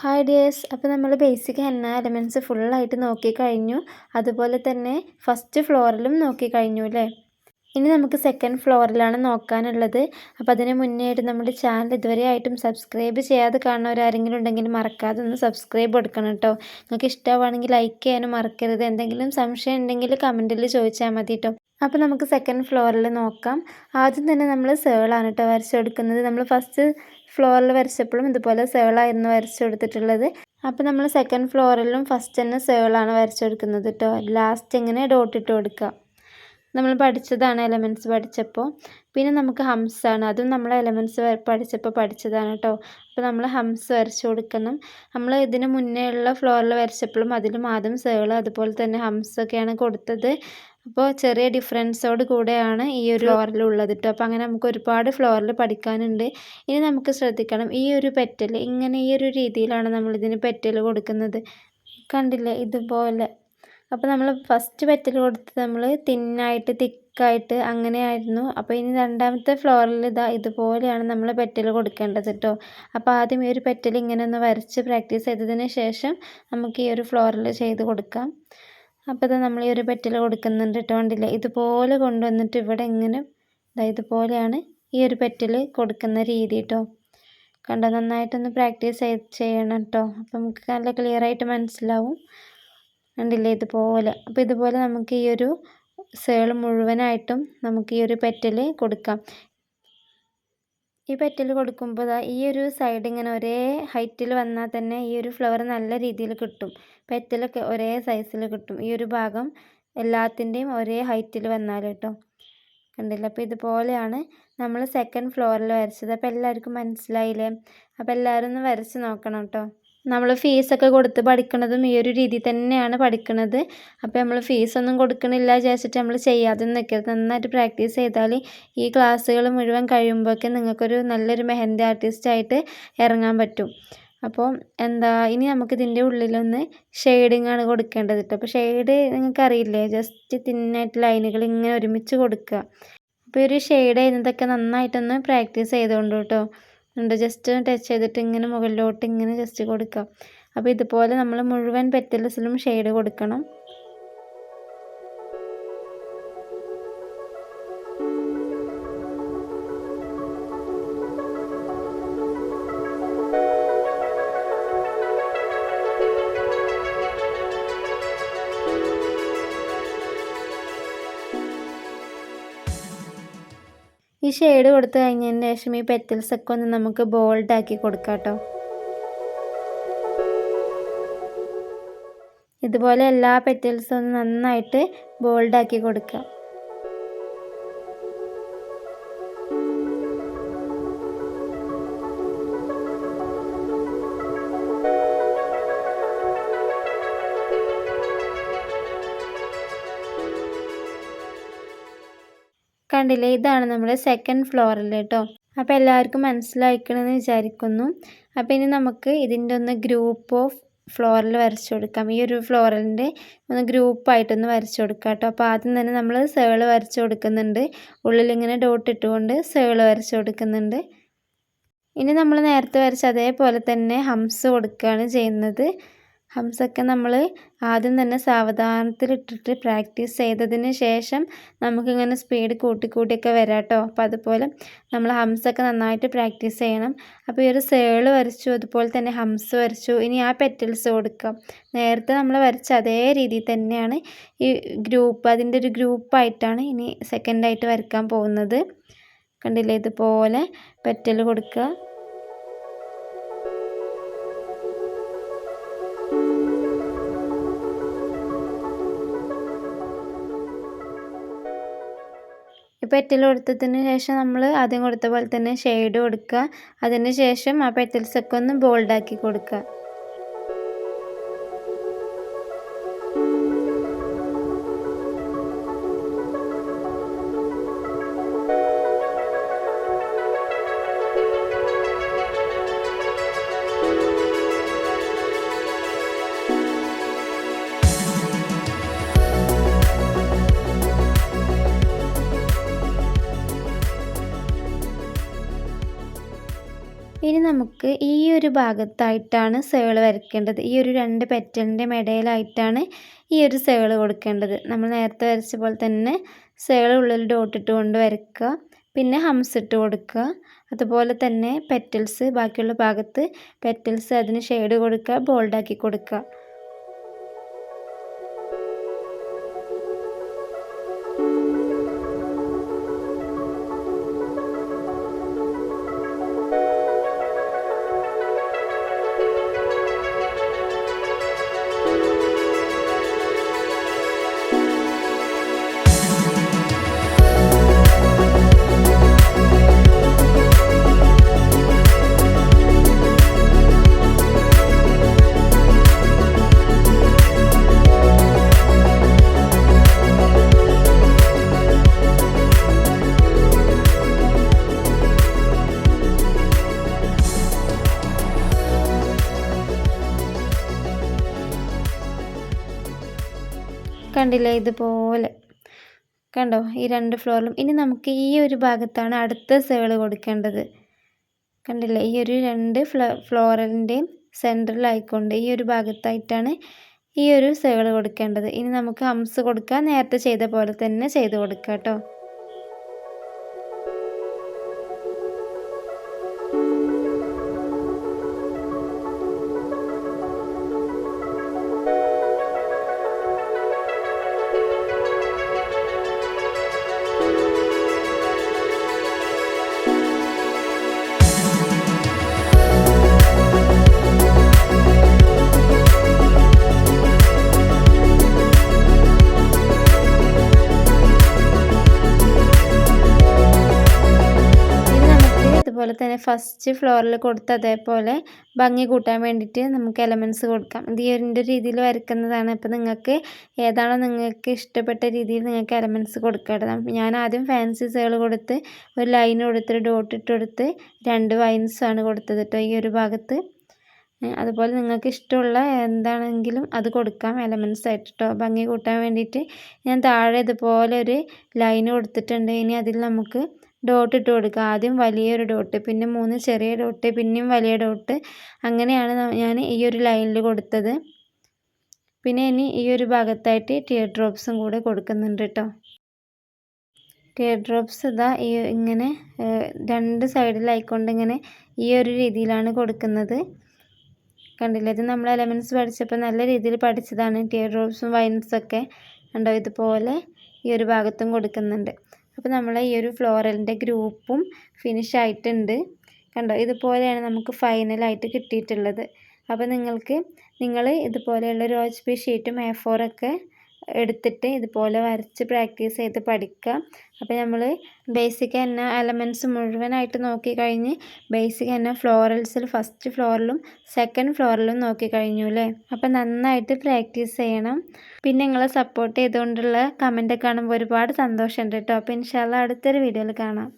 Hi dears അപ്പോൾ നമ്മൾ basic henna elements ഫുള്ളായിട്ട് നോക്കിക്കഴിഞ്ഞു. അതുപോലെ തന്നെ ഫസ്റ്റ് ഫ്ലോറിലും നോക്കിക്കഴിഞ്ഞു അല്ലേ ഇനി നമുക്ക് സെക്കൻഡ് ഫ്ലോറിലാണ് നോക്കാനുള്ളത്. അപ്പോൾ അതിന് മുന്നേ ആയിട്ട് നമ്മുടെ ചാനൽ ഇതുവരെ ആയിട്ടും സബ്സ്ക്രൈബ് ചെയ്യാതെ കാണുന്നവരാരെങ്കിലും ഉണ്ടെങ്കിൽ മറക്കാതെ ഒന്ന് സബ്സ്ക്രൈബ് കൊടുക്കണം കേട്ടോ നിങ്ങൾക്ക് ഇഷ്ടമാണെങ്കിൽ ലൈക്ക് ചെയ്യാനും മറക്കരുത്. എന്തെങ്കിലും സംശയം ഉണ്ടെങ്കിൽ കമന്റിൽ ചോദിച്ചാൽ മതി കേട്ടോ അപ്പോൾ നമുക്ക് സെക്കൻഡ് ഫ്ലോറിൽ നോക്കാം. ആദ്യം തന്നെ നമ്മൾ സേളാണ് കേട്ടോ വരച്ചെടുക്കുന്നത്. നമ്മൾ ഫസ്റ്റ് ഫ്ലോറിൽ വരച്ചപ്പോഴും ഇതുപോലെ സേളായിരുന്നു വരച്ചു കൊടുത്തിട്ടുള്ളത് അപ്പോൾ നമ്മൾ സെക്കൻഡ് ഫ്ലോറിലും ഫസ്റ്റ് തന്നെ സേളാണ് വരച്ചെടുക്കുന്നത് കേട്ടോ ലാസ്റ്റ് ഇങ്ങനെ ഡോട്ട് ഇട്ട് കൊടുക്കുക നമ്മൾ പഠിച്ചതാണ് എലമെന്റ്സ് പഠിച്ചപ്പോൾ പിന്നെ നമുക്ക് ഹംസാണ് അതും നമ്മൾ എലമെന്റ്സ് പഠിച്ചപ്പോൾ പഠിച്ചതാണ് കേട്ടോ അപ്പോൾ നമ്മൾ ഹംസ് വരച്ചു കൊടുക്കണം. നമ്മൾ ഇതിന് മുന്നേ ഉള്ള ഫ്ലോറിൽ വരച്ചപ്പോഴും അതിലും ആദ്യം സേൾ അതുപോലെ തന്നെ ഹംസൊക്കെയാണ് കൊടുത്തത്. അപ്പോൾ ചെറിയ ഡിഫറൻസോട് കൂടെയാണ് ഈ ഒരു ഫ്ലോറിൽ ഉള്ളത് കേട്ടോ അപ്പോൾ അങ്ങനെ നമുക്ക് ഒരുപാട് ഫ്ലോറിൽ പഠിക്കാനുണ്ട്. ഇനി നമുക്ക് ശ്രദ്ധിക്കണം. ഈ ഒരു പെറ്റൽ ഇങ്ങനെ ഈ ഒരു രീതിയിലാണ് നമ്മളിതിന് പെറ്റൽ കൊടുക്കുന്നത്. കണ്ടില്ലേ? ഇതുപോലെ. അപ്പോൾ നമ്മൾ ഫസ്റ്റ് പെറ്റൽ കൊടുത്ത് നമ്മൾ തിന്നായിട്ട് തിക്കായിട്ട് അങ്ങനെയായിരുന്നു. അപ്പോൾ ഇനി രണ്ടാമത്തെ ഫ്ലോറിൽ ഇതാ ഇതുപോലെയാണ് നമ്മൾ പെറ്റൽ കൊടുക്കേണ്ടത് കേട്ടോ അപ്പോൾ ആദ്യം ഈ ഒരു പെറ്റൽ ഇങ്ങനെ ഒന്ന് വരച്ച് പ്രാക്ടീസ് ചെയ്തതിന് ശേഷം നമുക്ക് ഈ ഒരു ഫ്ലോറിൽ ചെയ്ത് കൊടുക്കാം. അപ്പോൾ ഇത് നമ്മൾ ഈ ഒരു പെറ്റൽ കൊടുക്കുന്നുണ്ട് കേട്ടോ കണ്ടില്ലേ? ഇതുപോലെ കൊണ്ടുവന്നിട്ട് ഇവിടെ ഇങ്ങനെ ഇതാ ഇതുപോലെയാണ് ഈ ഒരു പെറ്റൽ കൊടുക്കുന്ന രീതി കേട്ടോ കണ്ടോ? നന്നായിട്ടൊന്ന് പ്രാക്ടീസ് ചെയ്യണം കേട്ടോ അപ്പം നമുക്ക് നല്ല ക്ലിയറായിട്ട് മനസ്സിലാവും. കണ്ടില്ലേ? ഇതുപോലെ. അപ്പോൾ ഇതുപോലെ നമുക്ക് ഈ ഒരു സേൾ മുഴുവനായിട്ടും നമുക്ക് ഈ ഒരു പെറ്റൽ കൊടുക്കാം. ഈ പെറ്റൽ കൊടുക്കുമ്പോൾ ഈ ഒരു സൈഡ് ഇങ്ങനെ ഒരേ ഹൈറ്റിൽ വന്നാൽ തന്നെ ഈ ഒരു ഫ്ലവർ നല്ല രീതിയിൽ കിട്ടും. പെറ്റലൊക്കെ ഒരേ സൈസിൽ കിട്ടും. ഈ ഒരു ഭാഗം എല്ലാത്തിന്റെയും ഒരേ ഹൈറ്റിൽ വന്നാൽ കേട്ടോ കണ്ടില്ല? അപ്പോൾ ഇതുപോലെയാണ് നമ്മൾ സെക്കൻഡ് ഫ്ലോറിൽ വരച്ചത്. അപ്പോൾ എല്ലാവർക്കും മനസ്സിലായില്ലേ? അപ്പോൾ എല്ലാവരും ഒന്ന് വരച്ച് നോക്കണം കേട്ടോ നമ്മൾ ഫീസൊക്കെ കൊടുത്ത് പഠിക്കുന്നതും ഈ ഒരു രീതി തന്നെയാണ് പഠിക്കുന്നത് അപ്പോൾ നമ്മൾ ഫീസൊന്നും കൊടുക്കണില്ല വിചാരിച്ചിട്ട് നമ്മൾ ചെയ്യാതെ നിൽക്കരുത്. നന്നായിട്ട് പ്രാക്ടീസ് ചെയ്താൽ ഈ ക്ലാസ്സുകൾ മുഴുവൻ കഴിയുമ്പോഴൊക്കെ നിങ്ങൾക്കൊരു നല്ലൊരു മെഹന്തി ആർട്ടിസ്റ്റായിട്ട് ഇറങ്ങാൻ പറ്റും. അപ്പോൾ എന്താ ഇനി നമുക്ക് ഇതിന്റെ ഉള്ളിലൊന്ന് ഷെയ്ഡിങ് ആണ് കൊടുക്കേണ്ടത് കേട്ടോ അപ്പോൾ ഷെയ്ഡ് നിങ്ങൾക്കറിയില്ലേ ജസ്റ്റ് തിന്നായിട്ട് ലൈനുകൾ ഇങ്ങനെ ഒരുമിച്ച് കൊടുക്കുക. അപ്പോൾ ഒരു ഷെയ്ഡ് ചെയ്യുന്നതൊക്കെ നന്നായിട്ടൊന്ന് പ്രാക്ടീസ് ചെയ്തുകൊണ്ട് കേട്ടോ ഉണ്ട്. ജസ്റ്റ് ടച്ച് ചെയ്തിട്ട് ഇങ്ങനെ മുകളിലോട്ട് ഇങ്ങനെ ജസ്റ്റ് കൊടുക്കുക. അപ്പോൾ ഇതുപോലെ നമ്മൾ മുഴുവൻ പെറ്റൽസിലും ഷെയ്ഡ് കൊടുക്കണം. ഈ ഷെയ്ഡ് കൊടുത്തു കഴിഞ്ഞതിന് ശേഷം ഈ പെറ്റൽസൊക്കെ ഒന്ന് നമുക്ക് ബോൾഡാക്കി കൊടുക്കാം കേട്ടോ ഇതുപോലെ എല്ലാ പെറ്റൽസും ഒന്ന് നന്നായിട്ട് ബോൾഡാക്കി കൊടുക്കുക കണ്ടില്ലേ? ഇതാണ് നമ്മുടെ സെക്കൻഡ് ഫ്ലോറിൽ കേട്ടോ അപ്പോൾ എല്ലാവർക്കും മനസ്സിലായിക്കണമെന്ന് വിചാരിക്കുന്നു. അപ്പോൾ ഇനി നമുക്ക് ഇതിന്റെ ഒന്ന് ഗ്രൂപ്പ് ഓഫ് ഫ്ലോറിൽ വരച്ചു കൊടുക്കാം. ഈ ഒരു ഫ്ലോറലിന്റെ ഒന്ന് ഗ്രൂപ്പായിട്ടൊന്ന് വരച്ചു കൊടുക്കാം കേട്ടോ അപ്പോൾ ആദ്യം തന്നെ നമ്മൾ സേൾ വരച്ചു കൊടുക്കുന്നുണ്ട്. ഉള്ളിലിങ്ങനെ ഡോട്ട് ഇട്ടുകൊണ്ട് സേൾ വരച്ചു കൊടുക്കുന്നുണ്ട്. ഇനി നമ്മൾ നേരത്തെ വരച്ച അതേപോലെ തന്നെ ഹംസ് കൊടുക്കുകയാണ് ചെയ്യുന്നത്. ഹംസൊക്കെ നമ്മൾ ആദ്യം തന്നെ സാവധാനത്തിലിട്ടിട്ട് പ്രാക്ടീസ് ചെയ്തതിന് ശേഷം നമുക്കിങ്ങനെ സ്പീഡ് കൂട്ടി കൂട്ടിയൊക്കെ വരാം കേട്ടോ അപ്പോൾ അതുപോലെ നമ്മൾ ഹംസൊക്കെ നന്നായിട്ട് പ്രാക്ടീസ് ചെയ്യണം. അപ്പോൾ ഈ ഒരു സേൾ വരച്ചു അതുപോലെ തന്നെ ഹംസ് വരച്ചു ഇനി ആ പെറ്റൽസ് കൊടുക്കാം. നേരത്തെ നമ്മൾ വരച്ച അതേ രീതിയിൽ തന്നെയാണ് ഈ ഗ്രൂപ്പ് അതിന്റെ ഒരു ഗ്രൂപ്പായിട്ടാണ് ഇനി സെക്കൻഡായിട്ട് വരയ്ക്കാൻ പോകുന്നത്. കണ്ടില്ലേ? ഇതുപോലെ പെറ്റൽ കൊടുക്കുക. പെറ്റൽ കൊടുത്തതിന് ശേഷം നമ്മൾ ആദ്യം കൊടുത്ത പോലെ തന്നെ ഷെയ്ഡ് കൊടുക്കുക. അതിന് ശേഷം ആ പെറ്റൽസൊക്കെ ഒന്ന് ബോൾഡാക്കി കൊടുക്കുക. നമുക്ക് ഈ ഒരു ഭാഗത്തായിട്ടാണ് സേൾ വരയ്ക്കേണ്ടത്. ഈ ഒരു രണ്ട് പെറ്റലിന്റെ ഇടയിലായിട്ടാണ് ഈ ഒരു സേൾ കൊടുക്കേണ്ടത്. നമ്മൾ നേരത്തെ വരച്ച പോലെ തന്നെ സേൾ ഉള്ളിൽ ഡോട്ടിട്ട് കൊണ്ട് വരയ്ക്കുക. പിന്നെ ഹംസ് കൊടുക്കുക. അതുപോലെ തന്നെ പെറ്റൽസ് ബാക്കിയുള്ള ഭാഗത്ത് പെറ്റൽസ് അതിന് ഷെയ്ഡ് കൊടുക്കുക ബോൾഡാക്കി കൊടുക്കുക. കണ്ടില്ലേ ഇതുപോലെ? കണ്ടോ? ഈ രണ്ട് ഫ്ലോറിലും. ഇനി നമുക്ക് ഈ ഒരു ഭാഗത്താണ് അടുത്ത സേൾ കൊടുക്കേണ്ടത്. കണ്ടില്ലേ? ഈ ഒരു രണ്ട് ഫ്ലോ ഫ്ലോറലിന്റെയും സെന്ററിലായിക്കൊണ്ട് ഈ ഒരു ഭാഗത്തായിട്ടാണ് ഈ ഒരു സേൾ കൊടുക്കേണ്ടത്. ഇനി നമുക്ക് ഹംസ് കൊടുക്കാൻ നേരത്തെ ചെയ്ത പോലെ തന്നെ ചെയ്ത് കൊടുക്കാം കേട്ടോ. അതുപോലെ തന്നെ ഫസ്റ്റ് ഫ്ലോറിൽ കൊടുത്ത് അതേപോലെ ഭംഗി കൂട്ടാൻ വേണ്ടിയിട്ട് നമുക്ക് എലമെന്റ്സ് കൊടുക്കാം. ഇത് ഈ ഒരു രീതിയിൽ വരയ്ക്കുന്നതാണ്. അപ്പോൾ നിങ്ങൾക്ക് ഏതാണോ നിങ്ങൾക്ക് ഇഷ്ടപ്പെട്ട രീതിയിൽ നിങ്ങൾക്ക് എലമെന്റ്സ് കൊടുക്കേണ്ടത്. ഞാൻ ആദ്യം ഫാൻസി സേൾ കൊടുത്ത് ഒരു ലൈൻ കൊടുത്തിട്ട് ഡോട്ട് ഇട്ട് കൊടുത്ത് രണ്ട് വൈൻസാണ് കൊടുത്തത് കേട്ടോ ഈ ഒരു ഭാഗത്ത്. അതുപോലെ നിങ്ങൾക്ക് ഇഷ്ടമുള്ള എന്താണെങ്കിലും അത് കൊടുക്കാം എലമെന്റ്സ് ആയിട്ട് കേട്ടോ ഭംഗി കൂട്ടാൻ വേണ്ടിയിട്ട് ഞാൻ താഴെ ഇതുപോലെ ഒരു ലൈൻ കൊടുത്തിട്ടുണ്ട്. ഇനി അതിൽ നമുക്ക് ഡോട്ട് ഇട്ട് കൊടുക്കുക. ആദ്യം വലിയൊരു ഡോട്ട് പിന്നെ മൂന്ന് ചെറിയ ഡോട്ട് പിന്നെയും വലിയ ഡോട്ട് അങ്ങനെയാണ് ഞാൻ ഈ ഒരു ലൈനിൽ കൊടുത്തത്. പിന്നെ ഇനി ഈ ഒരു ഭാഗത്തായിട്ട് ടിയർ ഡ്രോപ്സും കൂടെ കൊടുക്കുന്നുണ്ട് കേട്ടോ ടിയർ ഡ്രോപ്സ് ഇതാ ഈ ഇങ്ങനെ രണ്ട് സൈഡിലായിക്കൊണ്ട് ഇങ്ങനെ ഈ ഒരു രീതിയിലാണ് കൊടുക്കുന്നത്. കണ്ടില്ലേ? ഇത് നമ്മൾ എലമെന്റ്സ് പഠിച്ചപ്പോൾ നല്ല രീതിയിൽ പഠിച്ചതാണ് ടിയർ ഡ്രോപ്സും വൈൻസൊക്കെ കണ്ടോ? ഇതുപോലെ ഈ ഒരു ഭാഗത്തും കൊടുക്കുന്നുണ്ട്. അപ്പോൾ നമ്മൾ ഈ ഒരു ഫ്ലോറലിന്റെ ഗ്രൂപ്പും ഫിനിഷ് ആയിട്ടുണ്ട്. കണ്ടോ? ഇതുപോലെയാണ് നമുക്ക് ഫൈനലായിട്ട് കിട്ടിയിട്ടുള്ളത്. അപ്പോൾ നിങ്ങൾക്ക് നിങ്ങൾ ഇതുപോലെയുള്ള ഒരു ഓച്ച് പി ഷീറ്റും എ ഫോറൊക്കെ എടുത്തിട്ട് ഇതുപോലെ വരച്ച് പ്രാക്ടീസ് ചെയ്ത് പഠിക്കുക അപ്പോൾ നമ്മൾ ബേസിക് എന്ന എലമെന്റ്സ് മുഴുവനായിട്ട് നോക്കിക്കഴിഞ്ഞ് ബേസിക് എന്ന ഫ്ലോറൽസിൽ ഫസ്റ്റ് ഫ്ലോറിലും സെക്കൻഡ് ഫ്ലോറിലും നോക്കിക്കഴിഞ്ഞു അല്ലേ അപ്പോൾ നന്നായിട്ട് പ്രാക്ടീസ് ചെയ്യണം. പിന്നെ നിങ്ങളെ സപ്പോർട്ട് ചെയ്തുകൊണ്ടുള്ള കമന്റ് കാണുമ്പോൾ ഒരുപാട് സന്തോഷമുണ്ട് കേട്ടോ അപ്പോൾ ഇൻഷാല്ല അടുത്തൊരു വീഡിയോയിൽ കാണാം.